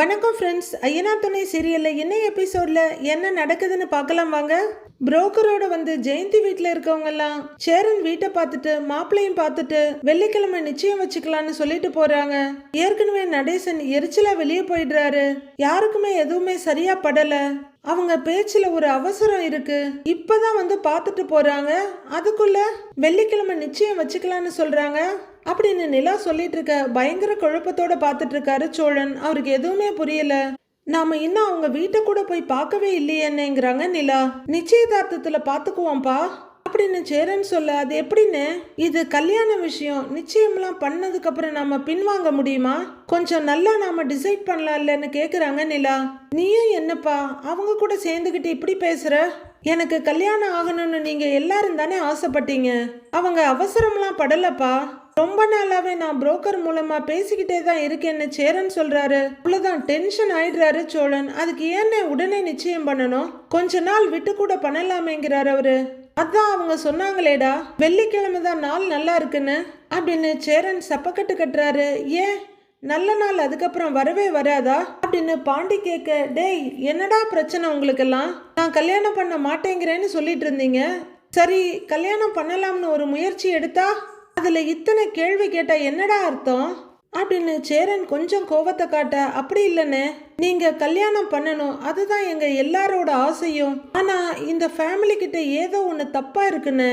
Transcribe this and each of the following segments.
வணக்கம் ஃப்ரெண்ட்ஸ் ஐயனா துணை சீரியலில் என்ன எபிசோடில் என்ன நடக்குதுன்னு பார்க்கலாம் வாங்க. புரோக்கரோட வந்து ஜெயந்தி வீட்டில் இருக்கவங்கெல்லாம் சேரன் வீட்டை பார்த்துட்டு மாப்பிள்ளையும் பார்த்துட்டு வெள்ளிக்கிழமை நிச்சயம் வச்சுக்கலாம்னு சொல்லிட்டு போறாங்க. ஏற்கனவே நடேசன் எரிச்சலா வெளியே போயிடுறாரு. யாருக்குமே எதுவுமே சரியா படல. அவங்க பேச்சுல ஒரு அவசரம் இருக்கு. இப்பதான் வந்து பார்த்துட்டு போறாங்க. அதுக்குள்ள வெள்ளிக்கிழமை நிச்சயம் வச்சுக்கலாம்னு சொல்றாங்க. அப்படின்னு நிலா சொல்லிட்டு இருக்க பயங்கர குழப்பத்தோட பார்த்துட்டு இருக்காரு சோழன். அவருக்கு எதுவுமே புரியல. நாம இன்னும் அவங்க வீட்டை கூட போய் பார்க்கவே இல்லையேன்னுங்கிறாங்க நிலா. நிச்சயதார்த்தத்துல பாத்துக்குவோம்ப்பா அப்படின்னு சேரன் சொல்ல அது எப்படின்னு? இது கல்யாண விஷயம். நிச்சயம்லாம் பண்ணதுக்கு அப்புறம் நாம பின்வாங்க முடியுமா? கொஞ்சம் நல்லா நாம டிசைட் பண்ணலாம்லன்னு கேக்குறாங்க நிலா. நீயும் என்னப்பா அவங்க கூட சேர்ந்துக்கிட்டு இப்படி பேசுற? எனக்கு கல்யாணம் ஆகணும்னு நீங்க எல்லாரும் தானே ஆசைப்பட்டீங்க. அவங்க அவசரம்லாம் படலப்பா. ரொம்ப நாளாவே நான் புரோக்கர் மூலமா பேசிக்கிட்டே தான் இருக்கேன்னு சேரன் சொல்றாரு. அவ்வளவுதான் டென்ஷன் ஆயிடுறாரு சோழன். அதுக்கு ஏன்னு உடனே நிச்சயம் பண்ணணும்? கொஞ்ச நாள் விட்டு கூட பண்ணலாமேங்கிறாரு அவரு. அதான் அவங்க சொன்னாங்களேடா வெள்ளிக்கிழமை தான் நாள் நல்லா இருக்குன்னு. அப்படின்னு சேரன் சப்பக்கட்டு கட்டுறாரு. ஏன்? நல்ல நாள் அதுக்கப்புறம் வரவே வராதா? அப்படின்னு பாண்டி கேட்க டேய் என்னடா பிரச்சனை உங்களுக்கெல்லாம்? நான் கல்யாணம் பண்ண மாட்டேங்கிறேன்னு சொல்லிட்டு இருந்தீங்க. சரி கல்யாணம் பண்ணலாம்னு ஒரு முயற்சி எடுத்தா? அதில் இத்தனை கேள்வி கேட்டால் என்னடா அர்த்தம்? அப்படின்னு சேரன் கொஞ்சம் கோபத்தை காட்ட அப்படி இல்லைன்னு நீங்கள் கல்யாணம் பண்ணணும். அதுதான் எங்கள் எல்லாரோட ஆசையும். ஆனால் இந்த ஃபேமிலி கிட்ட ஏதோ ஒன்று தப்பாக இருக்குன்னு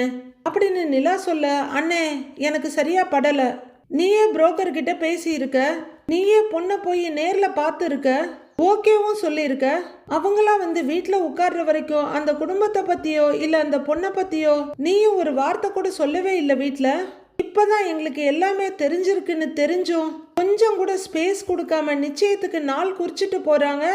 அப்படின்னு நிலா சொல்ல அண்ணே எனக்கு சரியா படலை. நீயே புரோக்கர் பேசியிருக்க நீயே பொண்ணை போய் நேரில் பார்த்துருக்க ஓகேவும் சொல்லியிருக்க அவங்களா வந்து வீட்டில் உட்கார்ற வரைக்கும் அந்த குடும்பத்தை பற்றியோ இல்லை அந்த பொண்ணை பற்றியோ நீயும் ஒரு வார்த்தை கூட சொல்லவே இல்லை வீட்டில் இப்பதான் எங்களுக்கு எல்லாமே தெரிஞ்சிருக்குன்னு தெரிஞ்சும். கொஞ்சம் கூட ஸ்பேஸ் கொடுக்காம நிச்சயத்துக்கு நாள் குறிச்சிட்டு போறாங்க.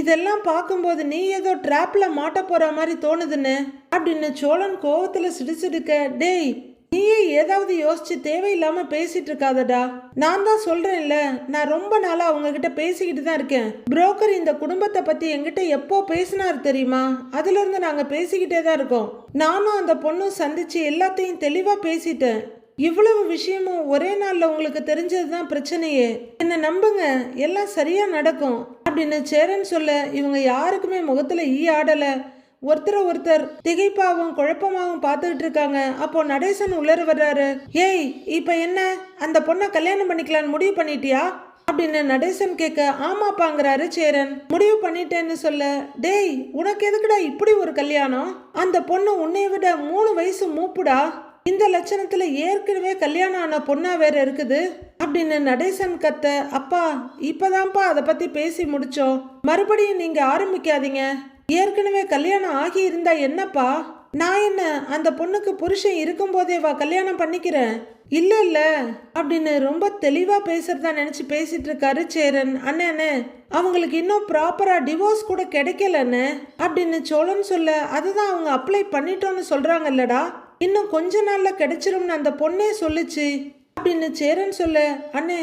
இதெல்லாம் பார்க்கும்போது நீ ஏதோ ட்ராப்ல மாட்ட போற மாதிரி தோணுதுன்னு. அப்படின்னு சோழன் கோவத்துல சிடிச்சிடுக்க டேய் நீயே ஏதாவது யோசிச்சு தேவையில்லாம பேசிட்டு இருக்காதடா. நான் தான் சொல்றேன்ல நான் ரொம்ப நாளா அவங்க கிட்ட பேசிக்கிட்டு தான் இருக்கேன். புரோக்கர் இந்த குடும்பத்தை பத்தி என்கிட்ட எப்போ பேசினார் தெரியுமா? அதுல இருந்து நாங்க பேசிக்கிட்டே தான் இருக்கோம். நானும் அந்த பொண்ணும் சந்திச்சு எல்லாத்தையும் தெளிவா பேசிட்டேன். இவ்வளவு விஷயமும் ஒரே நாள்ல உங்களுக்கு தெரிஞ்சது தான் பிரச்சனையே. என்ன நம்புங்க எல்லாம் சரியா நடக்கும் அப்படின்னு சேரன் சொல்ல இவங்க யாருக்குமே முகத்துல ஈ ஆடல. ஒருத்தரை ஒருத்தர் திகைப்பாவும் குழப்பமாகவும் பார்த்துக்கிட்டு இருக்காங்க. அப்போ நடேசன் உள்ளர வர்றாரு. ஏய் இப்ப என்ன? அந்த பொண்ணை கல்யாணம் பண்ணிக்கலான்னு முடிவு பண்ணிட்டியா? அப்படின்னு நடேசன் கேட்க ஆமாப்பாங்கிறாரு சேரன். முடிவு பண்ணிட்டேன்னு சொல்ல டேய் உனக்கு எதுக்குடா இப்படி ஒரு கல்யாணம்? அந்த பொண்ணு உன்னை விட மூணு வயசு மூப்புடா. இந்த லட்சணத்தில் ஏற்கனவே கல்யாணம் ஆன பொண்ணா வேற இருக்குது. அப்படின்னு நடேசன் கத்த அப்பா இப்பதான்ப்பா அதை பத்தி பேசி முடிச்சோம். மறுபடியும் நீங்க ஆரம்பிக்காதீங்க. ஏற்கனவே கல்யாணம் ஆகி இருந்தா என்னப்பா? நான் என்ன அந்த பொண்ணுக்கு புருஷன் இருக்கும்போதே வா கல்யாணம் பண்ணிக்கிறேன்? இல்ல இல்ல அப்படின்னு ரொம்ப தெளிவா பேசுறதா நினைச்சு பேசிட்டு இருக்காரு சேரன். அண்ணே அண்ணே அவங்களுக்கு இன்னும் ப்ராப்பரா டிவோர்ஸ் கூட கிடைக்கலன்னு அப்படின்னு சோழன் சொல்ல அதுதான் அவங்க அப்ளை பண்ணிட்டோன்னு சொல்றாங்கல்லடா. இன்னும் கொஞ்ச நாள்ல கிடைச்சிரும்னு அந்த பொண்ணே சொல்லுச்சு. அப்படின்னு சேரன் சொல்ல அண்ணே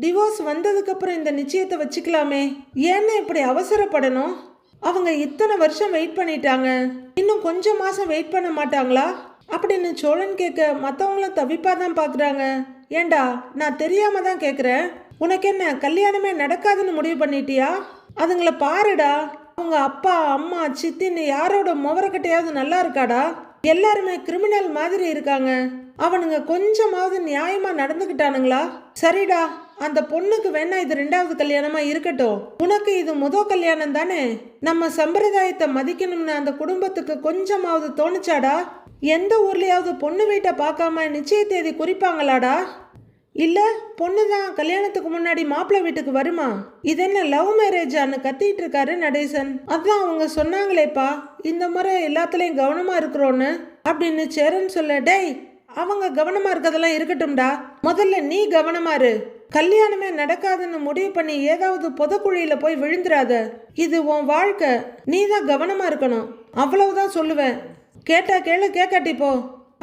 டிவோர்ஸ் வந்ததுக்கு அப்புறம் இந்த நிச்சயத்தை வச்சுக்கலாமே. ஏன்னு இப்படி அவசரப்படணும்? அவங்க இத்தனை வருஷம் வெயிட் பண்ணிட்டாங்க. இன்னும் கொஞ்சம் மாசம் வெயிட் பண்ண மாட்டாங்களா? அப்படின்னு சோழன் கேட்க மற்றவங்களும் தவிப்பா தான் பார்க்குறாங்க ஏண்டா நான் தெரியாம தான் கேட்குறேன் உனக்கு என்ன கல்யாணமே நடக்காதுன்னு முடிவு பண்ணிட்டியா? அதுங்கள பாருடா. அவங்க அப்பா அம்மா சித்தின்னு யாரோட முவரக்கட்டையாவது நல்லா இருக்காடா? எல்லாருமே கிரிமினல் மாதிரி இருக்காங்க. அவனுங்க கொஞ்சமாவது நியாயமா நடந்துக்கிட்டானுங்களா? சரிடா அந்த பொண்ணுக்கு வேணா இது ரெண்டாவது கல்யாணமா இருக்கட்டும். உனக்கு இது முத கல்யாணம் தானே? நம்ம சம்பிரதாயத்தை மதிக்கணும்னு அந்த குடும்பத்துக்கு கொஞ்சமாவது தோணுச்சாடா? எந்த ஊர்லயாவது பொண்ணு வீட்டை பார்க்காம நிச்சய தேதி குறிப்பாங்களாடா? இல்லை பொண்ணு தான் கல்யாணத்துக்கு முன்னாடி மாப்பிள்ளை வீட்டுக்கு வருமா? இது என்ன லவ் மேரேஜான்னு கத்திட்டு இருக்காரு நடேசன். அதான் அவங்க சொன்னாங்களேப்பா இந்த முறை எல்லாத்துலேயும் கவனமாக இருக்கிறோன்னு அப்படின்னு சேரன் சொல்ல டேய் அவங்க கவனமாக இருக்கிறதெல்லாம் இருக்கட்டும்டா. முதல்ல நீ கவனமாக இரு. கல்யாணமே நடக்காதுன்னு முடிவு பண்ணி ஏதாவது புதக்குழியில் போய் விழுந்துராத இது உன் வாழ்க்கை. நீ தான் கவனமாக இருக்கணும். அவ்வளவுதான் சொல்லுவேன். கேட்டா கேளு கேட்காட்டி போ.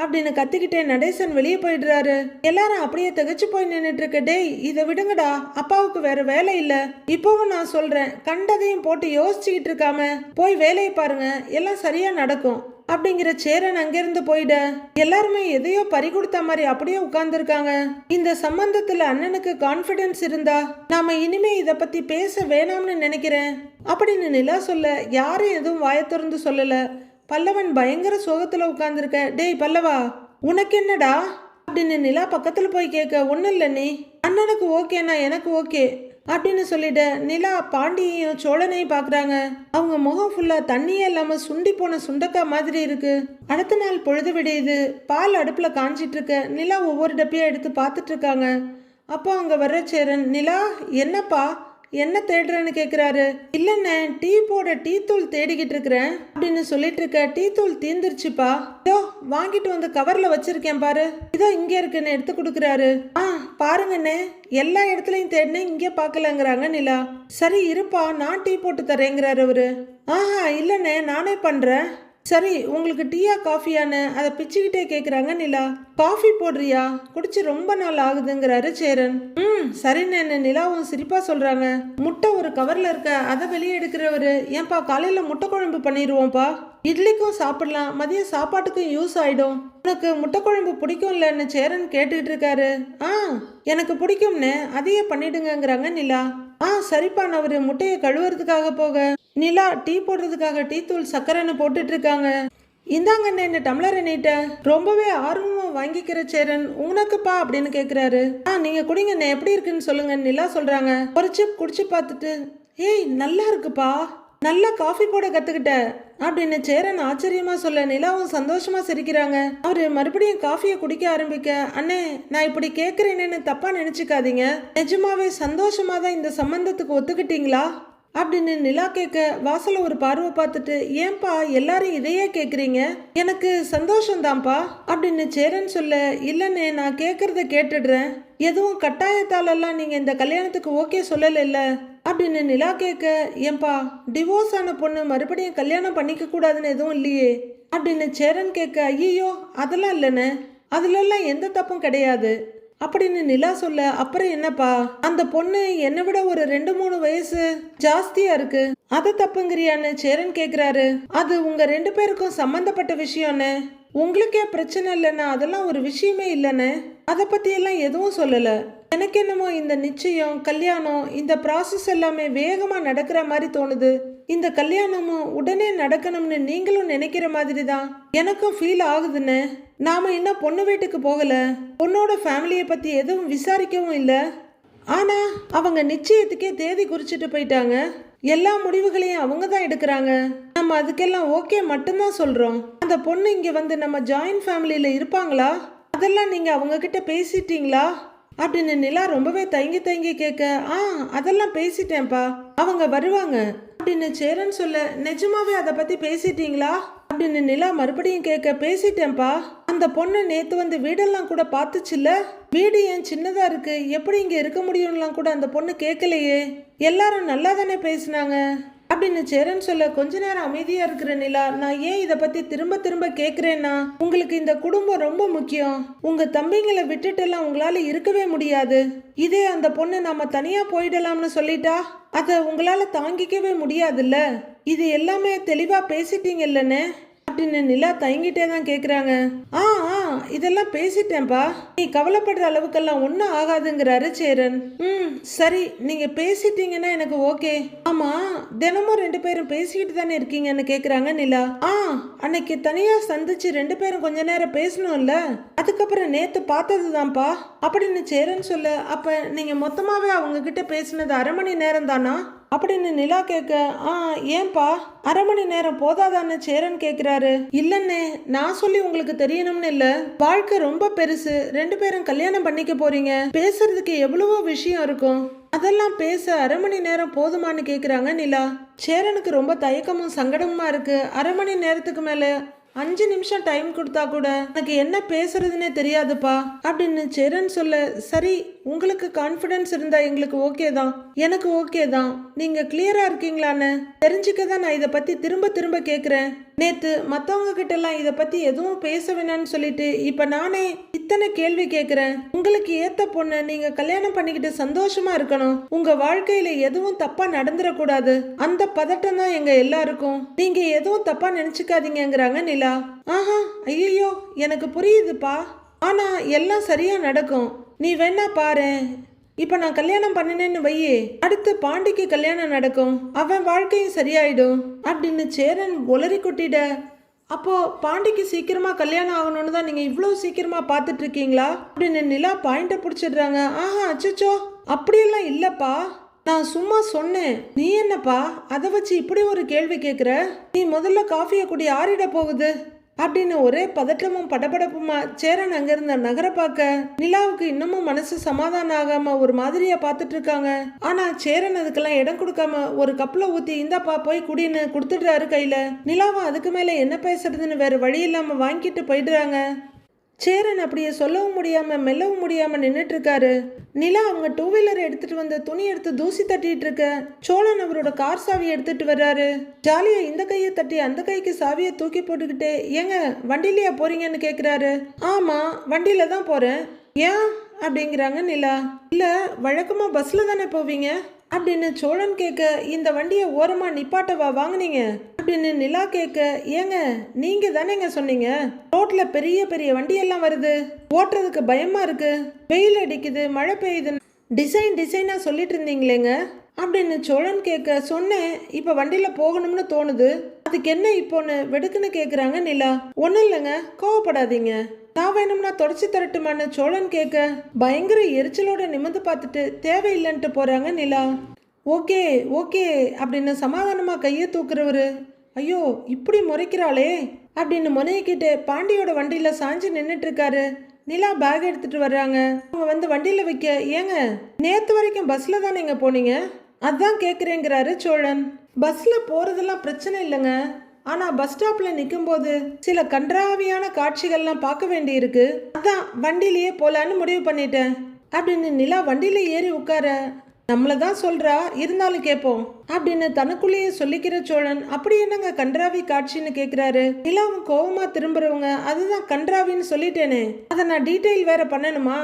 அப்படின்னு கத்திக்கிட்டே நடேசன் வெளியே போயிடுறாரு. எல்லாரும் அப்படியே திகச்சு போய் நின்றுட்டு இருக்க டேய் இதை விடுங்கடா. அப்பாவுக்கு வேற வேலை இல்ல. இப்பவும் நான் சொல்றேன் கண்டதையும் போட்டு யோசிச்சுக்கிட்டு இருக்காம போய் வேலையை பாருங்க. எல்லாம் சரியா நடக்கும். அப்படிங்கிற சேரன் அங்கிருந்து போயிட எல்லாருமே எதையோ பறி கொடுத்த மாதிரி அப்படியே உட்கார்ந்துருக்காங்க. இந்த சம்பந்தத்துல அண்ணனுக்கு கான்ஃபிடன்ஸ் இருந்தா நாம இனிமே இத பத்தி பேச வேணாம்னு நினைக்கிறேன். அப்படின்னு நிலா சொல்ல யாரும் எதுவும் வாய திறந்து சொல்லல. பல்லவன் பயங்கர சோகத்தில் உட்காந்துருக்க டேய் பல்லவா உனக்கு என்னடா அப்படின்னு நிலா பக்கத்தில் போய் கேட்க ஒன்றும் இல்லை நீ அண்ணனுக்கு ஓகேண்ணா எனக்கு ஓகே அப்படின்னு சொல்லிட்டு நிலா பாண்டியையும் சோழனையும் பார்க்குறாங்க அவங்க முகம் ஃபுல்லாக தண்ணியே இல்லாமல் சுண்டி போன சுண்டக்காய் மாதிரி இருக்கு. அடுத்த நாள் பொழுது விடியுது. பால் அடுப்பில் காஞ்சிட்டு இருக்க நிலா ஒவ்வொரு டப்பியாக எடுத்து பார்த்துட்டு இருக்காங்க. அப்போ அங்கே வர்ற சேரன் நிலா என்னப்பா என்ன தேடுறேன்னு கேட்குறாரு இல்லைண்ணே டீ போட டீ தூள் தேடிக்கிட்டு இருக்கிறேன். அப்படின்னு சொல்லிட்டு இருக்க டீ தூள் தீந்துருச்சுப்பா. இதோ வாங்கிட்டு வந்து கவர்ல வச்சிருக்கேன் பாரு. இதோ இங்க இருக்குன்னு எடுத்து கொடுக்குறாரு. ஆ பாருங்கண்ணே. எல்லா இடத்துலையும் தேடினேன் இங்கே பார்க்கலங்கிறாங்க நிலா. சரி இருப்பா. நான் டீ போட்டு தரேங்கிறாரு அவரு. ஆஹா இல்லைண்ணே நானே பண்றேன். சரி உங்களுக்கு டீயா காஃபியான்னு அதை பிச்சுக்கிட்டே கேட்குறாங்க நிலா. காஃபி போடுறியா? குடிச்சு ரொம்ப நாள் ஆகுதுங்கிறாரு சேரன். ம் சரிண்ணே நிலாவும் சிரிப்பா சொல்றாங்க. முட்டை ஒரு கவர்ல இருக்க அதை வெளியே எடுக்கிறவரு. ஏன்பா காலையில முட்டை குழம்பு பண்ணிடுவோம்ப்பா இட்லிக்கும் சாப்பிடலாம் மதியம் சாப்பாட்டுக்கும் யூஸ் ஆயிடும். உனக்கு முட்டை குழம்பு பிடிக்கும்லன்னு சேரன் கேட்டுக்கிட்டு இருக்காரு. ஆ எனக்கு பிடிக்கும்னு அதையே பண்ணிடுங்கங்கிறாங்க நிலா. ஆ சரிப்பா நான் ஒரு முட்டையை கழுவுறதுக்காக போக. நிலா டீ போடுறதுக்காக டீ தூள் சக்கரைன்னு போட்டுட்டு இருக்காங்க. இந்தாங்கண்ணே இந்த டம்ளரை நீட்ட ரொம்பவே ஆர்வமா வாங்கிக்கிற சேரன் உனக்குப்பா அப்படின்னு கேக்குறாரு. ஆ நீங்க குடிங்கண்ணே எப்படி இருக்குன்னு சொல்லுங்க நிலா சொல்றாங்க. ஒரு சிப் குடிச்சு பார்த்துட்டு ஏய் நல்லா இருக்குப்பா. நல்லா காஃபி போட கற்றுக்கிட்டேன் அப்படின்னு சேரன் ஆச்சரியமா சொல்ல நிலாவும் சந்தோஷமா சிரிக்கிறாங்க. அவரு மறுபடியும் காஃபியை குடிக்க ஆரம்பிக்க அண்ணே நான் இப்படி கேக்குறேனேன்னு தப்பா நினைச்சுக்காதீங்க. நிஜமாவே சந்தோஷமா தான் இந்த சம்பந்தத்துக்கு ஒத்துக்கிட்டீங்களா? அப்படின்னு நிலா கேட்க வாசல ஒரு பார்வை பார்த்துட்டு ஏன்பா எல்லாரும் இதையே கேக்குறீங்க? எனக்கு சந்தோஷம்தான்ப்பா அப்படின்னு சேரன் சொல்ல இல்லைண்ணே நான் கேட்குறத கேட்டுடுறேன். எதுவும் கட்டாயத்தாலெல்லாம் நீங்க இந்த கல்யாணத்துக்கு ஓகே சொல்லலைல்ல அப்படின்னு நிலா கேட்க ஏன்பா டிவோர்ஸ் ஆன பொண்ணு மறுபடியும் கல்யாணம் பண்ணிக்க கூடாதுன்னு எதுவும் இல்லையே? அப்படின்னு சேரன் கேட்க ஐயோ அதெல்லாம் இல்லைன்னு அதுலெல்லாம் எந்த தப்பும் கிடையாது. அப்படின்னு நிலா சொல்ல அப்புறம் என்னப்பா? அந்த பொண்ணு என்னை விட ஒரு ரெண்டு மூணு வயசு ஜாஸ்தியா இருக்கு. அது தப்புங்கிறியான்னு சேரன் கேக்குறாரு அது உங்க ரெண்டு பேருக்கும் சம்பந்தப்பட்ட விஷயம்னு உங்களுக்கே பிரச்சனை இல்லைன்னா அதெல்லாம் ஒரு விஷயமே இல்லைன்னு அதை பத்தி எல்லாம் எதுவும் சொல்லலை. எனக்கு என்னமோ இந்த நிச்சயம் கல்யாணம் இந்த ப்ராசஸ் எல்லாமே வேகமாக நடக்கிற மாதிரி தோணுது. இந்த கல்யாணமும் உடனே நடக்கணும்னு நீங்களும் நினைக்கிற மாதிரி தான் எனக்கும் ஃபீல் ஆகுதுன்னு. நாம இன்னும் பொண்ணு வீட்டுக்கு போகல? பொண்ணோட ஃபேமிலியை பற்றி எதுவும் விசாரிக்கவும் இல்லை. ஆனால் அவங்க நிச்சயத்துக்கே தேதி குறிச்சிட்டு போயிட்டாங்க. எல்லா முடிவுகளையும் அவங்க தான் எடுக்கிறாங்க. நம்ம அதுக்கெல்லாம் ஓகே மட்டும்தான் சொல்கிறோம் அந்த பொண்ணு இங்கே வந்து நம்ம ஜாயின்ட் ஃபேமிலியில் இருப்பாங்களா? அதெல்லாம் நீங்கள் அவங்க கிட்ட பேசிட்டீங்களா? அப்படின்னு நிலா ரொம்பவே தயங்கி தயங்கி கேட்க ஆ அதெல்லாம் பேசிட்டேன்ப்பா. அவங்க வருவாங்க. அப்படின்னு சேரன் சொல்ல நிஜமாவே அதை பத்தி பேசிட்டீங்களா? அப்படின்னு நிலா மறுபடியும் கேட்க பேசிட்டேன்ப்பா. அந்த பொண்ணு நேத்து வந்து வீடெல்லாம் கூட பார்த்துச்சுல்ல? வீடு ஏன் சின்னதா இருக்கு? எப்படி இங்க இருக்க முடியும்லாம் கூட அந்த பொண்ணு கேட்கலையே. எல்லாரும் நல்லா தானே பேசினாங்க? அப்படின்னு சேரன் சொல்ல கொஞ்ச நேரம் அமைதியா இருக்கிற நிலா நான் ஏன் இதை பத்தி திரும்ப திரும்ப கேக்குறேன்னா? உங்களுக்கு இந்த குடும்பம் ரொம்ப முக்கியம். உங்க தம்பிங்களை விட்டுட்டெல்லாம் உங்களால இருக்கவே முடியாது. இதே அந்த பொண்ணு நாம தனியா போயிடலாம்னு சொல்லிட்டா அதை உங்களால தாங்கிக்கவே முடியாதுல்ல? இது எல்லாமே தெளிவா பேசிட்டீங்கல்லன்னு அப்படின்னு நிலா தயங்கிட்டே தான் கேட்குறாங்க ஆ ஆ இதெல்லாம் பேசிட்டேன்ப்பா நீ கவலைப்படுற அளவுக்கெல்லாம் ஒன்றும் ஆகாதுங்கிறாரு சேரன். ம் சரி நீங்கள் பேசிட்டீங்கன்னா எனக்கு ஓகே. ஆமாம் தினமும் ரெண்டு பேரும் பேசிக்கிட்டு தானே இருக்கீங்கன்னு கேட்குறாங்க நிலா. ஆ அன்னைக்கு தனியாக சந்திச்சு ரெண்டு பேரும் கொஞ்ச நேரம் பேசணும்ல? அதுக்கப்புறம் நேற்று பார்த்தது தான்ப்பா அப்படின்னு சேரன் சொல்ல அப்போ நீங்கள் மொத்தமாகவே அவங்க கிட்ட பேசினது அரை மணி நேரம் தானா அப்படின்னு நிலா கேட்க ஆ ஏன்பா? அரை மணி நேரம் போதாதான்னு சேரன் கேட்குறாரு. இல்லன்னே நான் சொல்லி உங்களுக்கு தெரியணும்னு இல்ல. வாழ்க்கை ரொம்ப பெருசு. ரெண்டு பேரும் கல்யாணம் பண்ணிக்க போறீங்க. பேசுறதுக்கு எவ்வளவோ விஷயம் இருக்கும். அதெல்லாம் பேச அரை மணி நேரம் போதுமான்னு கேட்குறாங்க நிலா. சேரனுக்கு ரொம்ப தயக்கமும் சங்கடமுமா இருக்கு. அரை மணி நேரத்துக்கு மேலே அஞ்சு நிமிஷம் டைம் கொடுத்தா கூட எனக்கு என்ன பேசுறதுன்னே தெரியாதுப்பா. அப்படின்னு சேரன் சொல்ல சரி உங்களுக்கு கான்ஃபிடன்ஸ் இருந்தா எங்களுக்கு ஓகே தான். எனக்கு ஓகே தான். நீங்க கிளியரா இருக்கீங்களான்னு தெரிஞ்சுக்க தான் நான் இதை பத்தி திரும்ப திரும்ப கேட்குறேன் நேத்து மத்தவங்க கிட்ட எல்லாம் இதை பத்தி எதுவும் பேச வேணாம்னு சொல்லிட்டு இப்ப நானே இத்தனை கேள்வி கேட்குறேன் உங்களுக்கு ஏத்த பொண்ணு நீங்க கல்யாணம் பண்ணிக்கிட்டு சந்தோஷமா இருக்கணும். உங்க வாழ்க்கையில எதுவும் தப்பா நடந்துடக்கூடாது அந்த பதட்டம் தான் எங்க எல்லாருக்கும். நீங்க எதுவும் தப்பா நினைச்சுக்காதீங்கிறாங்க நிலா. ஆஹா ஐயோ எனக்கு புரியுதுப்பா. ஆனா எல்லாம் சரியா நடக்கும். நீ வேணா பாரு. இப்போ நான் கல்யாணம் பண்ணினேன்னு வையே. அடுத்து பாண்டிக்கு கல்யாணம் நடக்கும். அவன் வாழ்க்கையும் சரியாயிடும். அப்படின்னு சேரன் ஒளரி கொட்டிட. அப்போ பாண்டிக்கு சீக்கிரமா கல்யாணம் ஆகணும்னு தான் நீங்க இவ்வளோ சீக்கிரமா பார்த்துட்டு இருக்கீங்களா? அப்படின்னு நிலா பாயிண்ட பிடிச்சிடுறாங்க. ஆஹா அச்சச்சோ. அப்படியெல்லாம் இல்லப்பா. நான் சும்மா சொன்னேன். நீ என்னப்பா? அதை வச்சு இப்படி ஒரு கேள்வி கேட்குற நீ முதல்ல காஃபியை குடி ஆறிட போகுது. அப்படின்னு ஒரே பதட்டமும் படபடப்புமா சேரன் அங்கிருந்த நகர பார்க்க நிலாவுக்கு இன்னமும் மனசு சமாதானம் ஆகாம ஒரு மாதிரியா பார்த்துட்டு இருக்காங்க. ஆனா சேரன் அதுக்கெல்லாம் இடம் கொடுக்காம ஒரு கப்பல ஊத்தி இந்தாப்பா போய் குடின்னு கொடுத்துடுறாரு கையில. நிலாவும் அதுக்கு மேல என்ன பேசுறதுன்னு வேற வழி இல்லாம வாங்கிட்டு போயிடுறாங்க. சேரன் அப்படியே சொல்லவும் முடியாமல் மெல்லவும் முடியாமல் நின்றுட்டு இருக்காரு நிலா அவங்க டூ வீலர் எடுத்துட்டு வந்த துணி எடுத்து தூசி தட்டிட்டு இருக்க. சோழன் அவரோட கார் சாவியை எடுத்துட்டு வர்றாரு. ஜாலியா இந்த கையை தட்டி அந்த கைக்கு சாவியை தூக்கி போட்டுக்கிட்டே ஏங்க வண்டியிலயா போறீங்கன்னு கேட்குறாரு ஆமா வண்டியில தான் போறேன். ஏன்? அப்படிங்கிறாங்க நிலா. இல்ல வழக்கமா பஸ்ல தானே போவீங்க? அப்படின்னு சோழன் கேட்க இந்த வண்டியை ஓரமாக நிப்பாட்டவா வாங்குனீங்க? அப்படின்னு நிலா கேட்க ஏங்க நீங்க தானேங்க சொன்னீங்க? ரோட்ல பெரிய பெரிய வண்டியெல்லாம் வருது. ஓட்டுறதுக்கு பயமா இருக்கு. வெயில் அடிக்குது மழை பெய்யுது டிசைன் டிசைனா சொல்லிட்டு இருந்தீங்களேங்க? அப்படின்னு சோழன் கேட்க சொன்னேன். இப்போ வண்டியில் போகணும்னு தோணுது. அதுக்கு என்ன இப்போன்னு வெடுக்குன்னு கேட்குறாங்க நிலா. ஒன்றும் இல்லைங்க கோவப்படாதீங்க. நான் வேணும்னா தொடச்சி தரட்டுமான்னு சோழன் கேட்க பயங்கர எரிச்சலோட நிமிர்ந்து பார்த்துட்டு தேவையில்லைன்ட்டு போகிறாங்க நிலா. ஓகே ஓகே அப்படின்னு சமாதானமாக கையை தூக்குறவரு ஐயோ இப்படி முறைக்கிறாளே அப்படின்னு முனைக்கிட்டு பாண்டியோட வண்டியில் சாஞ்சு நின்றுட்டுருக்காரு நிலா பேக் எடுத்துட்டு வர்றாங்க. அவங்க வந்து வண்டியில் வைக்க ஏங்க நேற்று வரைக்கும் பஸ்ஸில் தானே இங்கே போனீங்க? அதான் கேட்குறேங்கிறாரு சோழன். பஸ்ஸில் போகிறதெல்லாம் பிரச்சனை இல்லைங்க. ஆனால் பஸ் ஸ்டாப்பில் நிற்கும்போது சில கன்றாவியான காட்சிகள்லாம் பார்க்க வேண்டியிருக்கு. அதான் வண்டியிலேயே போகலான்னு முடிவு பண்ணிட்டேன் அப்படின்னு நிலா வண்டியில் ஏறி உட்கார நம்மளை தான் சொல்றா இருந்தாலும் கேட்போம் அப்படின்னு தனக்குள்ளேயே சொல்லிக்கிற சோழன் அப்படி என்னங்க கன்றாவி காட்சின்னு கேட்குறாரு நிலாவும் கோவமாக திரும்புறவங்க அதுதான் கன்றாவின்னு சொல்லிட்டேனே. அதை நான் டீட்டெயில் வேற பண்ணணுமா?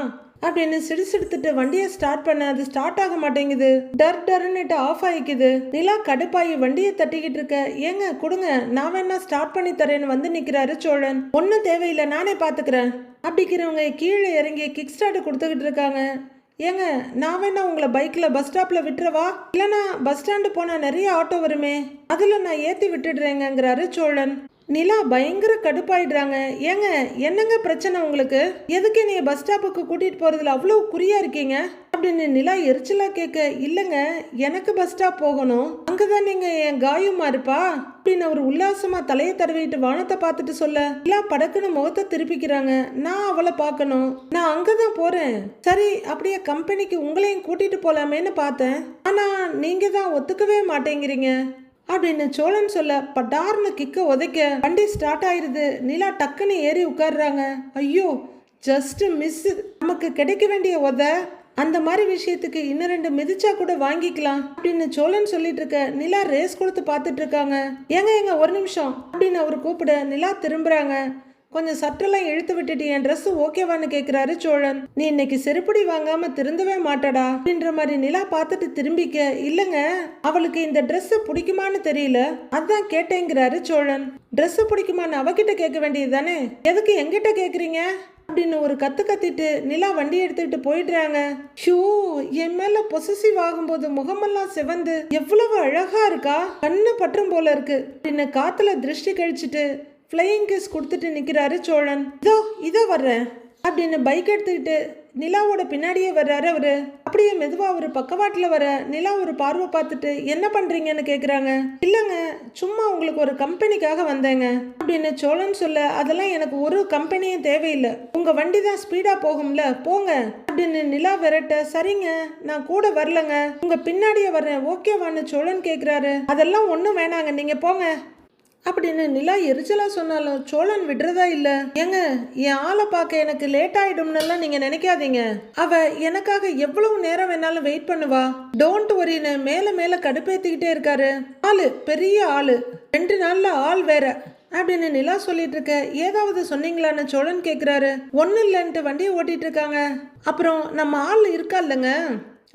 அப்படின்னு சிடுசிடுத்துட்டு வண்டியை ஸ்டார்ட் பண்ண அது ஸ்டார்ட் ஆக மாட்டேங்குது. டர் டர்னுட்டு ஆஃப் ஆயிக்குது. நிலா கடுப்பாயி வண்டியை தட்டிக்கிட்டு இருக்க ஏங்க கொடுங்க நான் வேணா ஸ்டார்ட் பண்ணி தரேன்னு வந்து நிக்கிறாரு சோழன். ஒன்றும் தேவையில்லை நானே பார்த்துக்கிறேன் அப்படிங்கிறவங்க கீழே இறங்கி கிக் ஸ்டார்ட் கொடுத்துக்கிட்டு இருக்காங்க. ஏங்க நான் வேணா உங்களை பைக்கில் பஸ் ஸ்டாப்பில் விட்டுறவா? இல்லைனா பஸ் ஸ்டாண்டு போனால் நிறைய ஆட்டோ வருமே? அதில் நான் ஏற்றி விட்டுடுறேங்கிறாரு சோழன். நிலா பயங்கர கடுப்பாயிடுறாங்க. ஏங்க என்னங்க பிரச்சனை உங்களுக்கு? எதுக்கு என்னைய பஸ் ஸ்டாப்புக்கு கூட்டிகிட்டு போகிறதுல அவ்வளோ குறியாக இருக்கீங்க? அப்படின்னு நிலா எரிச்சலா கேட்க இல்லைங்க எனக்கு பஸ் ஸ்டாப் போகணும். அங்கதான் நீங்க என் காயுமா இருப்பா? அப்படின்னு அவர் உல்லாசமா தலையை தடவிட்டு வானத்தை பார்த்துட்டு சொல்ல நிலா படக்குன்னு முகத்தை திருப்பிக்கிறாங்க. நான் அவளை பார்க்கணும். நான் அங்கதான் போறேன். சரி அப்படியே கம்பெனிக்கு உங்களையும் கூட்டிட்டு போலாமேன்னு பார்த்தேன். ஆனா நீங்க தான் ஒத்துக்கவே மாட்டேங்கிறீங்க. அப்படின்னு சோழன் சொல்ல பட்டார்னு கிக்க உதைக்க வண்டி ஸ்டார்ட் ஆயிருது. நிலா டக்குன்னு ஏறி உட்காடுறாங்க ஐயோ ஜஸ்ட் மிஸ் நமக்கு கிடைக்க வேண்டிய உத அந்த மாதிரி விஷயத்துக்கு இன்னும் ரெண்டு மிதிச்சா கூட வாங்கிக்கலாம் அப்படின்னு சோழன் சொல்லிட்டு இருக்க நிலா ரேஸ் கொடுத்து பார்த்துட்டு இருக்காங்க. ஏங்க ஏங்க ஒரு நிமிஷம் அப்படின்னு அவர் கூப்பிட நிலா திரும்புறாங்க. கொஞ்சம் சட்டெல்லாம் இழுத்து விட்டுட்டு என் ட்ரெஸ் ஓகேவான்னு கேட்குறாரு சோழன். நீ இன்னைக்கு செருப்படி வாங்காம திருந்தவே மாட்டடா. அப்படின்ற மாதிரி நிலா பார்த்துட்டு திரும்பிக்க இல்லைங்க அவளுக்கு இந்த Dress பிடிக்குமான்னு தெரியல. அதான் கேட்டேங்கிறாரு சோழன். Dress பிடிக்குமான்னு அவகிட்ட கேட்க வேண்டியது தானே? எதுக்கு எங்கிட்ட கேட்குறீங்க அப்படின்னு ஒரு கத்து கத்திட்டு நிலா வண்டி எடுத்துக்கிட்டு போயிடுறாங்க. ஷூ என் மேல பொசசிவ் ஆகும்போது முகமெல்லாம் சிவந்து எவ்வளவு அழகா இருக்கா? கண்ணு பற்றும் போல இருக்கு. அப்படின்னு காத்துல திருஷ்டி கழிச்சிட்டு ஃப்ளையிங் கிஸ் கொடுத்துட்டு நிக்கிறாரு சோழன். இதோ இதோ வர்றேன். அப்படின்னு பைக் எடுத்துக்கிட்டு நிலாவோட பின்னாடியே வர்றாரு அவர். அப்படியே மெதுவாக அவர் பக்கவாட்டில் வர நிலா ஒரு பார்வை பார்த்துட்டு என்ன பண்ணுறீங்கன்னு கேட்குறாங்க இல்லைங்க சும்மா உங்களுக்கு ஒரு கம்பெனிக்காக வந்தேங்க அப்படின்னு சோழன் சொல்ல அதெல்லாம் எனக்கு ஒரு கம்பெனியும் தேவையில்லை. உங்கள் வண்டி தான் ஸ்பீடாக போகும்ல போங்க அப்படின்னு நிலா விரட்ட சரிங்க நான் கூட வரலங்க. உங்கள் பின்னாடியே வர்றேன். ஓகேவான்னு சோழன் கேட்குறாரு அதெல்லாம் ஒன்றும் வேணாங்க நீங்கள் போங்க. அப்படின்னு நிலா எரிச்சலாக சொன்னாலும் சோழன் விடுறதா இல்லை. ஏங்க என் ஆளை பார்க்க எனக்கு லேட் ஆகிடும்னுலாம் நீங்கள் நினைக்காதீங்க. அவ எனக்காக எவ்வளவு நேரம் வேணாலும் வெயிட் பண்ணுவா. டோன்ட் ஒரின்னு மேலே மேலே கடுப்பேற்றிக்கிட்டே இருக்காரு. ஆளு பெரிய ஆளு. ரெண்டு நாளில் ஆள் வேற. அப்படின்னு நிலா சொல்லிட்டு இருக்க ஏதாவது சொன்னீங்களான்னு சோழன் கேட்குறாரு ஒன்றும் இல்லைன்ட்டு வண்டியை ஓட்டிட்டு இருக்காங்க. அப்புறம் நம்ம ஆள் இருக்கா இல்லைங்க?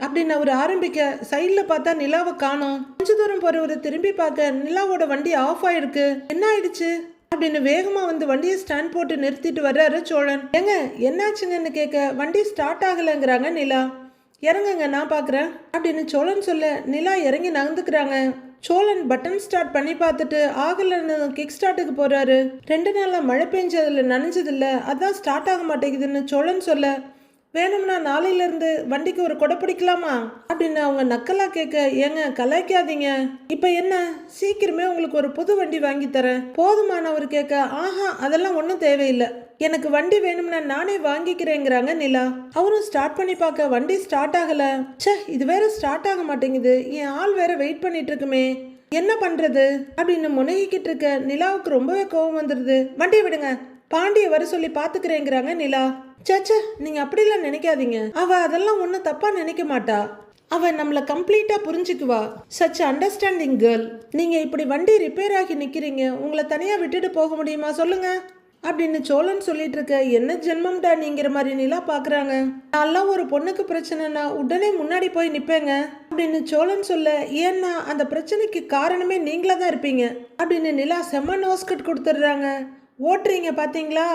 அப்படின்னு அவர் ஆரம்பிக்க சைடில் பார்த்தா நிலாவை காணும். கொஞ்ச தூரம் போகிறவரை திரும்பி பார்க்க நிலாவோட வண்டி ஆஃப் ஆயிருக்கு. என்ன ஆயிடுச்சு? அப்படின்னு வேகமாக வந்து வண்டியை ஸ்டாண்ட் போட்டு நிறுத்திட்டு வர்றாரு சோழன். ஏங்க என்னாச்சுங்கன்னு கேட்க வண்டி ஸ்டார்ட் ஆகலைங்கிறாங்க நிலா. இறங்குங்க நான் பார்க்குறேன் அப்படின்னு சோழன் சொல்ல நிலா இறங்கி நகர்ந்துக்கிறாங்க. சோழன் பட்டன் ஸ்டார்ட் பண்ணி பார்த்துட்டு ஆகலன்னு கிக் ஸ்டார்ட்டுக்கு போறாரு. ரெண்டு நாளாக மழை பெஞ்சதுல நனைஞ்சதில்ல அதான் ஸ்டார்ட் ஆக மாட்டேங்குதுன்னு சோழன் சொல்ல வேணும்னா நாளையிலேருந்து வண்டிக்கு ஒரு கொடை பிடிக்கலாமா? அப்படின்னு அவங்க நக்கலா கேட்க ஏங்க கலாய்க்காதீங்க. இப்ப என்ன? சீக்கிரமே உங்களுக்கு ஒரு புது வண்டி வாங்கி தரேன். போதுமானவர் கேட்க ஆஹா அதெல்லாம் ஒன்றும் தேவையில்லை. எனக்கு வண்டி வேணும்னா நானே வாங்கிக்கிறேங்கிறாங்க நிலா. அவரும் ஸ்டார்ட் பண்ணி பார்க்க வண்டி ஸ்டார்ட் ஆகல. ச்சே இது வேற ஸ்டார்ட் ஆக மாட்டேங்குது. என் ஆள் வேற வெயிட் பண்ணிட்டு இருக்குமே. என்ன பண்றது? அப்படின்னு முனகிக்கிட்டு இருக்க நிலாவுக்கு ரொம்பவே கோவம் வந்துடுது வண்டியை விடுங்க. பாண்டிய வர சொல்லி பாத்துக்கிறேங்கிறாங்க நிலா. சேச்சே நீங்க அப்படிலாம் நினைக்காதீங்க. அவ அதெல்லாம் ஒன்றும் தப்பா நினைக்க மாட்டா. அவ நம்மள கம்ப்ளீட்டா புரிஞ்சுக்குவா. Such understanding girl. நீங்க இப்படி வண்டி ரிப்பேர் ஆகி நிக்கிறீங்க. உங்களை தனியா விட்டுட்டு போக முடியுமா? சொல்லுங்க. அப்படின்னு சோழன் சொல்லிட்டு இருக்க என்ன ஜென்மம்டா நீங்கிற மாதிரி நிலா பாக்குறாங்க. நான்லாம் ஒரு பொண்ணுக்கு பிரச்சனைனா உடனே முன்னாடி போய் நிப்பேங்க. அப்படின்னு சோழன் சொல்ல ஏன்னா அந்த பிரச்சனைக்கு காரணமே நீங்களாக தான் இருப்பீங்க. அப்படின்னு நிலா செம்ம நோஸ்கட் கொடுத்துட்றாங்க. ஓட்டுறீங்க பாத்தீங்களா?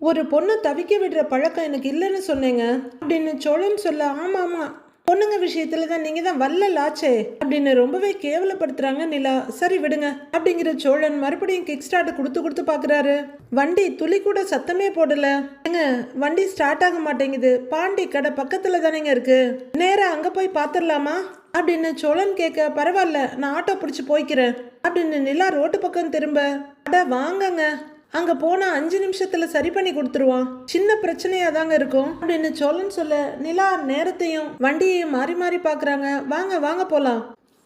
ஒரு பொண்ணை தவிக்க விடுற பழக்கம் எனக்கு இல்லைன்னு சொன்னேங்க. அப்படின்னு சோழன் சொல்ல ஆமா ஆமா. பொண்ணுங்க விஷயத்துல தான் நீங்க தான் வல்லலாச்சே அப்படின்னு ரொம்பவே கேவலப்படுத்துறாங்க நிலா. சரி விடுங்க. அப்படிங்கிற சோழன் மறுபடியும் கிக் ஸ்டார்ட் கொடுத்து கொடுத்து பாக்குறாரு. வண்டி துளி கூட சத்தமே போடல. ஏங்க வண்டி ஸ்டார்ட் ஆக மாட்டேங்குது. பாண்டி கடை பக்கத்துல தானேங்க இருக்கு. நேரா அங்க போய் பாத்துடலாமா அப்படின்னு சோழன் கேட்க பரவாயில்ல நான் ஆட்டோ பிடிச்சி போய்க்கிறேன். அப்படின்னு நிலா ரோட்டு பக்கம் திரும்ப அட வாங்கங்க. அங்கே போனால் அஞ்சு நிமிஷத்தில் சரி பண்ணி கொடுத்துருவான். சின்ன பிரச்சனையாக தாங்க இருக்கும். அப்படின்னு சொல்லன்னு சொல்ல நிலா நேரத்தையும் வண்டியையும் மாறி மாறி பார்க்குறாங்க வாங்க வாங்க போகலாம்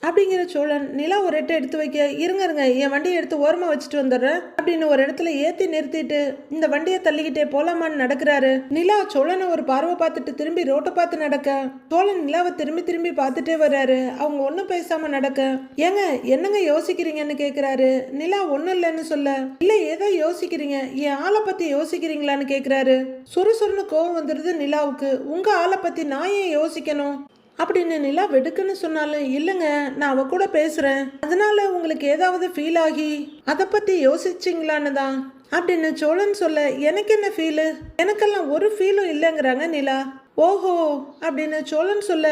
அப்படிங்கிற சோழன் நிலா ஒரு எட்டை எடுத்து வைக்க இருங்க இருங்க என் வண்டியை எடுத்து ஓரமாக வச்சுட்டு வந்துடுறேன் அப்படின்னு ஒரு இடத்துல ஏற்றி நிறுத்திட்டு இந்த வண்டியை தள்ளிக்கிட்டே போலாமான்னு நடக்கிறாரு. நிலா சோழனை ஒரு பார்வை பார்த்துட்டு திரும்பி ரோட்டை பார்த்து நடக்க சோழன் நிலாவை திரும்பி திரும்பி பார்த்துட்டே வர்றாரு. அவங்க ஒன்றும் பேசாமல் நடக்க ஏங்க என்னங்க யோசிக்கிறீங்கன்னு கேட்குறாரு நிலா ஒன்றும் இல்லைன்னு சொல்ல இல்லை ஏதோ யோசிக்கிறீங்க. என் ஆளை பற்றி யோசிக்கிறீங்களான்னு கேட்குறாரு சுறுசுறுன்னு கோவம் வந்துடுது நிலாவுக்கு. உங்கள் ஆளை பற்றி நான் ஏன் யோசிக்கணும்? அப்படின்னு நிலா வெடுக்குன்னு சொன்னாலும் இல்லைங்க நான் அவ கூட பேசுறேன். அதனால உங்களுக்கு ஏதாவது ஃபீல் ஆகி அதை பத்தி யோசிச்சிங்களான்னு தான். அப்படின்னு சோழன் சொல்ல எனக்கு என்ன ஃபீலு எனக்கெல்லாம் ஒரு ஃபீலும் இல்லைங்கிறாங்க நிலா. ஓஹோ அப்படின்னு சோழன் சொல்ல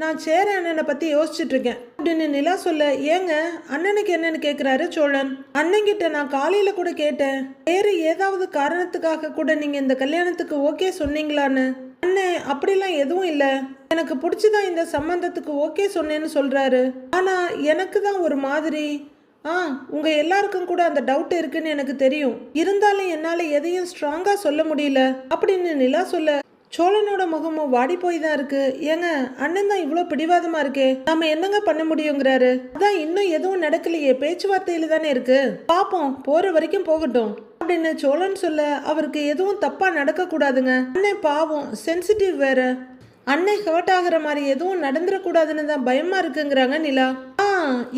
நான் சேர அண்ணனை பத்தி யோசிச்சுட்டு இருக்கேன். அப்படின்னு நிலா சொல்ல ஏங்க அண்ணனுக்கு என்னன்னு கேக்குறாரு சோழன். அண்ணன்கிட்ட நான் காலையில கூட கேட்டேன். வேறு ஏதாவது காரணத்துக்காக கூட நீங்க இந்த கல்யாணத்துக்கு ஓகே சொன்னீங்களான்னு. அண்ணே அப்படிலாம் எதுவும் இல்லை. எனக்கு பிடிச்சிதான் இந்த சம்பந்தத்துக்கு ஓகே சொன்னேன்னு சொல்கிறாரு ஆனால் எனக்கு தான் ஒரு மாதிரி. ஆ உங்கள் எல்லாருக்கும் கூட அந்த டவுட் இருக்குன்னு எனக்கு தெரியும். இருந்தாலும் என்னால் எதையும் ஸ்ட்ராங்காக சொல்ல முடியல. அப்படின்னு நிலா சொல்ல சோழனோட முகமும் வாடி போய் தான் இருக்கு. ஏங்க அண்ணன் தான் இவ்வளோ பிடிவாதமா இருக்கே. நாம என்னங்க பண்ண முடியுங்கிறாரு. அதான் இன்னும் எதுவும் நடக்கலையே. பேச்சுவார்த்தையில தானே இருக்கு. பாப்போம் போற வரைக்கும் போகட்டும். அப்படின்னு சோழன் சொல்ல அவருக்கு எதுவும் தப்பா நடக்க கூடாதுங்க அண்ணன் பாவம் சென்சிட்டிவ் வேற. அன்னை ஹர்ட் ஆகிற மாதிரி எதுவும் நடந்துடக்கூடாதுன்னு தான் பயமா இருக்குங்கிறாங்க நிலா. ஆ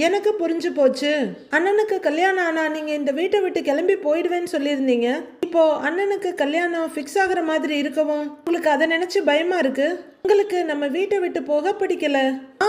எனக்கு புரிஞ்சு போச்சு. அண்ணனுக்கு கல்யாணம் ஆனா நீங்க இந்த வீட்டை விட்டு கிளம்பி போயிடுவேன்னு சொல்லியிருந்தீங்க. இப்போ அண்ணனுக்கு கல்யாணம் ஃபிக்ஸ் ஆகிற மாதிரி இருக்கவும் உங்களுக்கு அதை நினைச்சு பயமா இருக்கு? உங்களுக்கு நம்ம வீட்டை விட்டு போக பிடிக்கல? ஆ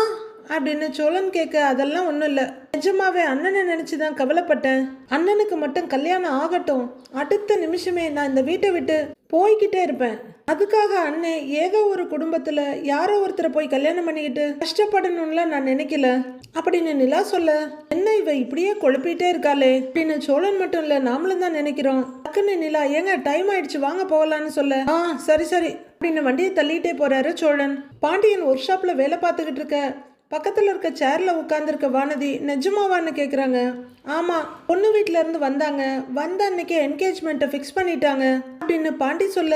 அப்படின்னு சோழன் கேட்க அதெல்லாம் ஒன்றும் இல்லை. நிஜமாவே அண்ணனை நினச்சி தான் கவலைப்பட்டேன். அண்ணனுக்கு மட்டும் கல்யாணம் ஆகட்டும். அடுத்த நிமிஷமே நான் இந்த வீட்டை விட்டு போய்கிட்டே இருப்பேன். அதுக்காக அண்ணே ஏதோ ஒரு குடும்பத்துல யாரோ ஒருத்தரை போய் கல்யாணம் பண்ணிக்கிட்டு கஷ்டப்படணும்லாம் நான் நினைக்கல. அப்படின்னு நிலா சொல்ல என்ன இவ இப்படியே குழப்பிட்டே இருக்காளே? அப்படின்னு சோழன் மட்டும் இல்ல நாமளும் தான் நினைக்கிறோம். டக்குன்னு நிலா ஏங்க டைம் ஆயிடுச்சு வாங்க போகலான்னு சொல்ல. ஆ சரி சரி. அப்படின்னு வண்டியை தள்ளிட்டே போறாரு சோழன். பாண்டியன் ஒர்க் ஷாப்ல வேலை பார்த்துக்கிட்டு இருக்க பக்கத்தில் இருக்க சேரில் உட்காந்துருக்க வானதி நிஜமாவான்னு கேட்குறாங்க ஆமாம் பொண்ணு வீட்டிலேருந்து இருந்து வந்தாங்க. வந்த அன்னைக்கே என்கேஜ்மெண்ட்டை ஃபிக்ஸ் பண்ணிட்டாங்க. அப்படின்னு பாண்டி சொல்ல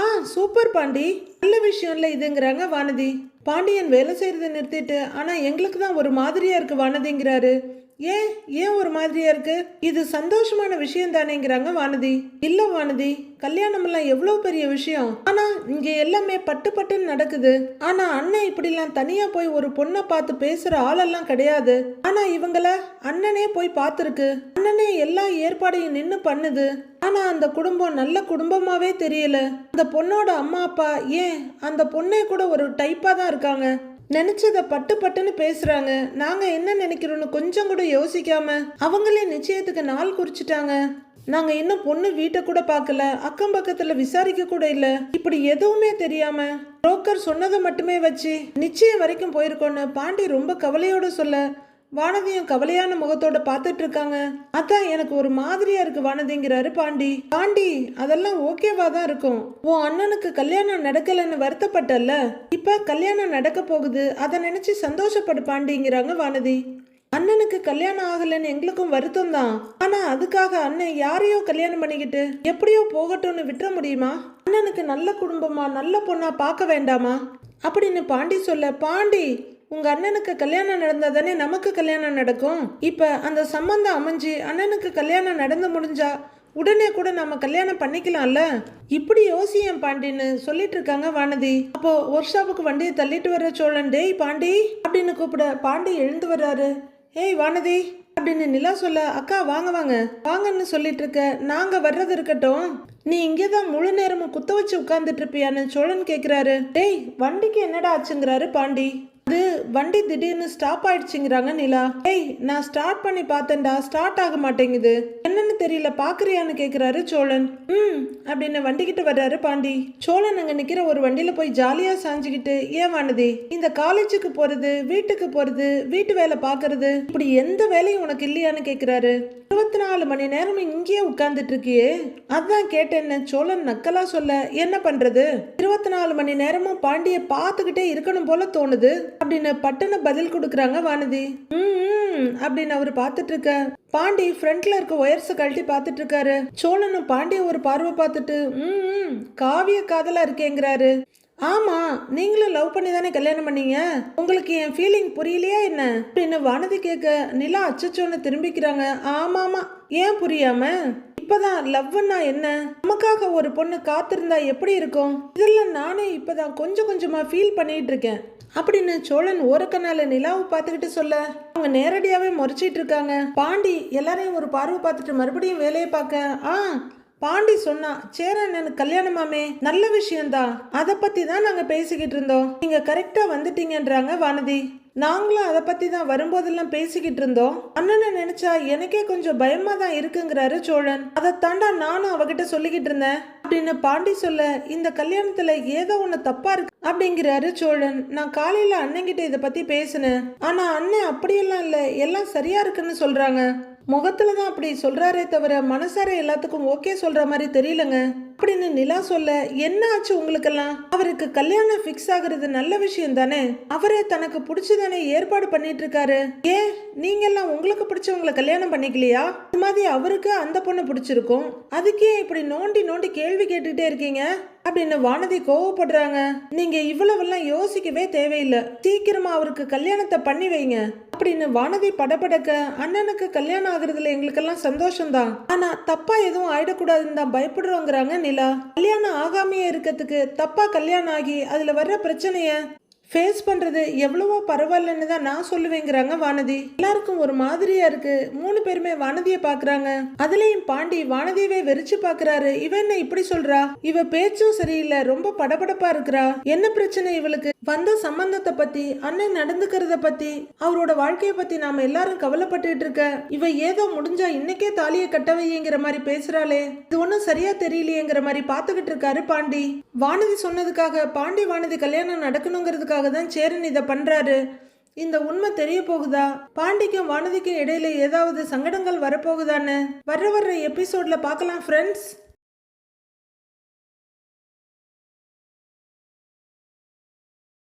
ஆ சூப்பர் பாண்டி. நல்ல விஷயம் இல்லை இதுங்கிறாங்க வானதி. பாண்டியன் வேலை செய்கிறத நிறுத்திட்டு ஆனால் எங்களுக்கு தான் ஒரு மாதிரியாக இருக்குது வானதிங்கிறாரு. ஏன் ஏன் ஒரு மாதிரியா இருக்கு? இது சந்தோஷமான விஷயம் தானேங்கிறாங்க வானதி. இல்ல வானதி கல்யாணம் எல்லாம் எவ்வளவு பெரிய விஷயம். ஆனா இங்க எல்லாமே பட்டு பட்டுன்னு நடக்குது. ஆனா அண்ணன் இப்படிலாம் தனியா போய் ஒரு பொண்ணை பார்த்து பேசுற ஆளெல்லாம் கிடையாது. ஆனா இவங்கள அண்ணனே போய் பார்த்துருக்கு. அண்ணனே எல்லா ஏற்பாடையும் நின்னு பண்ணுது. ஆனா அந்த குடும்பம் நல்ல குடும்பமாவே தெரியல. அந்த பொண்ணோட அம்மா அப்பா ஏன்? அந்த பொண்ணே கூட ஒரு டைப்பா தான் இருக்காங்க. நினைச்சத பட்டு பட்டுன்னு பேசுறாங்க. நாங்க என்ன நினைக்கிறோம்னு கொஞ்சம் கூட யோசிக்காம அவங்களே நிச்சயத்துக்கு நாள் குறிச்சிட்டாங்க. நாங்க இன்னும் பொண்ணு வீட்டை கூட பார்க்கல அக்கம் பக்கத்துல விசாரிக்க கூட இல்ல. இப்படி எதுவுமே தெரியாம புரோக்கர் சொன்னதை மட்டுமே வச்சு நிச்சயம் வரைக்கும் போயிருக்கோன்னு பாண்டி ரொம்ப கவலையோட சொல்ல வானதியும் கவலையான முகத்தோட பார்த்துட்டு இருக்காங்க அதான் எனக்கு ஒரு மாதிரியா இருக்கு வானதிங்கிறாரு பாண்டி. பாண்டி அதெல்லாம் ஓகேவா தான் இருக்கும். உன் அண்ணனுக்கு கல்யாணம் நடக்கலைன்னு வருத்தப்பட்டல்ல? இப்ப கல்யாணம் நடக்க போகுது. அதை நினைச்சு சந்தோஷப்படு பாண்டிங்கிறாங்க வானதி. அண்ணனுக்கு கல்யாணம் ஆகலைன்னு எங்களுக்கும் வருத்தம் தான். ஆனா அதுக்காக அண்ணன் யாரையோ கல்யாணம் பண்ணிக்கிட்டு எப்படியோ போகட்டும்னு விட்டுற முடியுமா? அண்ணனுக்கு நல்ல குடும்பமா நல்ல பொண்ணா பார்க்க வேண்டாமா? அப்படின்னு பாண்டி சொல்ல பாண்டி உங்க அண்ணனுக்கு கல்யாணம் நடந்தா தானே நமக்கு கல்யாணம் நடக்கும்? இப்ப அந்த சம்பந்தம் அமைஞ்சு அண்ணனுக்கு கல்யாணம் நடந்து முடிஞ்சா உடனே கூட நம்ம கல்யாணம் பண்ணிக்கலாம்ல? இப்படி யோசியேன் பாண்டின்னு சொல்லிட்டு இருக்காங்க வானதி. அப்போ ஒர்க் ஷாப்புக்கு வண்டியை தள்ளிட்டு வர சோழன் டேய் பாண்டி அப்படின்னு கூப்பிட பாண்டி எழுந்து வர்றாரு. ஏய் வானதி அப்படின்னு நிலா சொல்ல அக்கா வாங்க வாங்க. வாங்கன்னு சொல்லிட்டு இருக்க நாங்க வர்றது இருக்கட்டும். நீ இங்கே தான் முழு நேரமும் குத்த வச்சு உட்கார்ந்துட்டு இருப்பியான்னு சோழன் கேட்குறாரு டேய் வண்டிக்கு என்னடா ஆச்சுங்கிறாரு பாண்டி? அது வண்டி திடீர்னு ஸ்டாப் ஆயிடுச்சுங்கிறாங்க நிலா. ஏய் நான் ஸ்டார்ட் பண்ணி பார்த்தேன்டா ஸ்டார்ட் ஆக மாட்டேங்குது. என்னன்னு தெரியல பாக்குறியான்னு கேக்குறாரு சோழன். ம் அப்படின்னு வண்டிக்கிட்ட வர்றாரு பாண்டி. சோழன் அங்க நிக்கிற ஒரு வண்டியில போய் ஜாலியா சாஞ்சுக்கிட்டு ஏன் வானதி இந்த காலேஜுக்கு போறது வீட்டுக்கு போறது வீட்டு வேலை பாக்குறது இப்படி எந்த வேலையும் உனக்கு இல்லையான்னு கேக்குறாரு. இருபத்தி நாலு மணி நேரம் இங்கேயே உட்கார்ந்துட்டு இருக்கியே. அதான் கேட்டேன்னு சோழன் நக்கலா சொல்ல என்ன பண்றது? இருபத்தி நாலு மணி நேரமும் பாண்டிய பார்த்துக்கிட்டே இருக்கணும் போல தோணுது அப்படின்னு பட்டுன்னு பதில் கொடுக்குறாங்க வானதி. ம் அப்படின்னு அவர் பார்த்துட்டு இருக்க பாண்டி ஃப்ரண்ட்ல இருக்க ஒயர்ஸை கழட்டி பார்த்துட்டு இருக்காரு சோழனும் பாண்டிய ஒரு பார்வை பார்த்துட்டு ம், காவிய காதலா இருக்கேங்கிறாரு. ஆமா நீங்களும் லவ் பண்ணி தானே கல்யாணம் பண்ணீங்க? உங்களுக்கு என் ஃபீலிங் புரியலையா என்ன? அப்படின்னு வானதி கேட்க நிலா அச்சச்சோன்னு திரும்பிக்கிறாங்க. ஆமாமா ஏன் புரியாம? இப்பதான் லவ்னா என்ன? நமக்காக ஒரு பொண்ணு காத்திருந்தா எப்படி இருக்கும்? இதெல்லாம் நானே இப்பதான் கொஞ்சம் கொஞ்சமா ஃபீல் பண்ணிட்டு இருக்கேன். அப்படின்னு சோழன் ஓரக்கனால நிலாவை பார்த்துக்கிட்டு சொல்ல அவங்க நேரடியாவே முறைச்சிட்டு இருக்காங்க. பாண்டி எல்லாரையும் ஒரு பார்வை பார்த்துட்டு மறுபடியும் வேலையை பார்க்க ஆ பாண்டி சொன்னா சேரன் எனக்கு கல்யாணமாமே நல்ல விஷயம்தான். அதை பத்தி தான் நாங்க பேசிக்கிட்டு இருந்தோம். நீங்க கரெக்டா வந்துட்டீங்கன்றாங்க வானதி. நாங்களும் அதை பற்றி தான் வரும்போதெல்லாம் பேசிக்கிட்டு இருந்தோம். அண்ணனை நினைச்சா எனக்கே கொஞ்சம் பயமாக தான் இருக்குங்கிறாரு சோழன். அதை தாண்டா நானும் அவகிட்ட சொல்லிக்கிட்டு இருந்தேன். அப்படின்னு பாண்டி சொல்ல இந்த கல்யாணத்துல ஏதோ ஒன்று தப்பா இருக்கு அப்படிங்கிறாரு சோழன். நான் காலையில அண்ணன்கிட்ட இதை பத்தி பேசினேன். ஆனா அண்ணன் அப்படியெல்லாம் இல்லை எல்லாம் சரியா இருக்குன்னு சொல்றாங்க. முகத்துல தான் அப்படி சொல்றாரே தவிர மனசார எல்லாத்துக்கும் ஓகே சொல்ற மாதிரி தெரியலங்க. அப்படின்னு நிலா சொல்ல என்ன ஆச்சு உங்களுக்கெல்லாம்? அவருக்கு கல்யாணம் ஃபிக்ஸ் ஆகுறது நல்ல விஷயம் தானே? அவரே தனக்கு பிடிச்சதானே ஏற்பாடு பண்ணிட்டு இருக்காரு ஏன் நீங்க எல்லாம் உங்களுக்கு பிடிச்சவங்களை கல்யாணம் பண்ணிக்கலையா? அது மாதிரி அவருக்கு அந்த பொண்ணு பிடிச்சிருக்கும். அதுக்கே இப்படி நோண்டி நோண்டி கேள்வி கேட்டுக்கிட்டே இருக்கீங்க? அப்படின்னு வானதி கோவப்படுறாங்க. நீங்க இவ்வளவெல்லாம் யோசிக்கவே தேவையில்லை. சீக்கிரமா அவருக்கு கல்யாணத்தை பண்ணி வைங்க. அப்படின்னு வானதி படபடக்க அண்ணனுக்கு கல்யாணம் ஆகுறதுல எங்களுக்கெல்லாம் சந்தோஷம்தான். ஆனா தப்பா எதுவும் ஆயிடக்கூடாதுன்னு தான் பயப்படுறோங்கிறாங்க நிலா. கல்யாணம் ஆகாமையே இருக்கிறதுக்கு தப்பா கல்யாணம் ஆகி அதுல வர்ற பிரச்சனைய ஃபேஸ் பண்ணுறது எவ்வளவோ பரவாயில்லன்னு தான் நான் சொல்லுவேங்கிறாங்க வானதி. எல்லாருக்கும் ஒரு மாதிரியா இருக்கு. மூணு பேருமே வானதியை பாக்குறாங்க. அதுலயும் பாண்டி வானதியவே வெறிச்சு பாக்குறாரு. இவ என்ன இப்படி சொல்றா? இவ பேச்சும் சரியில்லை. ரொம்ப படபடப்பா இருக்கிறா. என்ன பிரச்சனை இவளுக்கு? வந்த சம்பந்தத்தை பத்தி அண்ணன் நடந்துக்கிறத பத்தி அவரோட வாழ்க்கைய பத்தி நாம எல்லாரும் கவலைப்பட்டுட்டு இருக்க. இவ ஏதோ முடிஞ்சா இன்னைக்கே தாலியை கட்ட வையங்கிற மாதிரி பேசுறாளே. இது ஒன்றும் சரியா தெரியலையேங்கிற மாதிரி பாத்துக்கிட்டு இருக்காரு பாண்டி. வானதி சொன்னதுக்காக பாண்டி வானதி கல்யாணம் நடக்கணுங்கிறதுக்காக தான் சேரன் இதை பண்றாரு? இந்த உண்மை தெரிய போகுதா? பாண்டிக்கும் வானதிக்கும் இடையில ஏதாவது சங்கடங்கள் வரப்போகுதான்னு வர்ற வர்ற எபிசோட்ல பார்க்கலாம் ஃப்ரெண்ட்ஸ்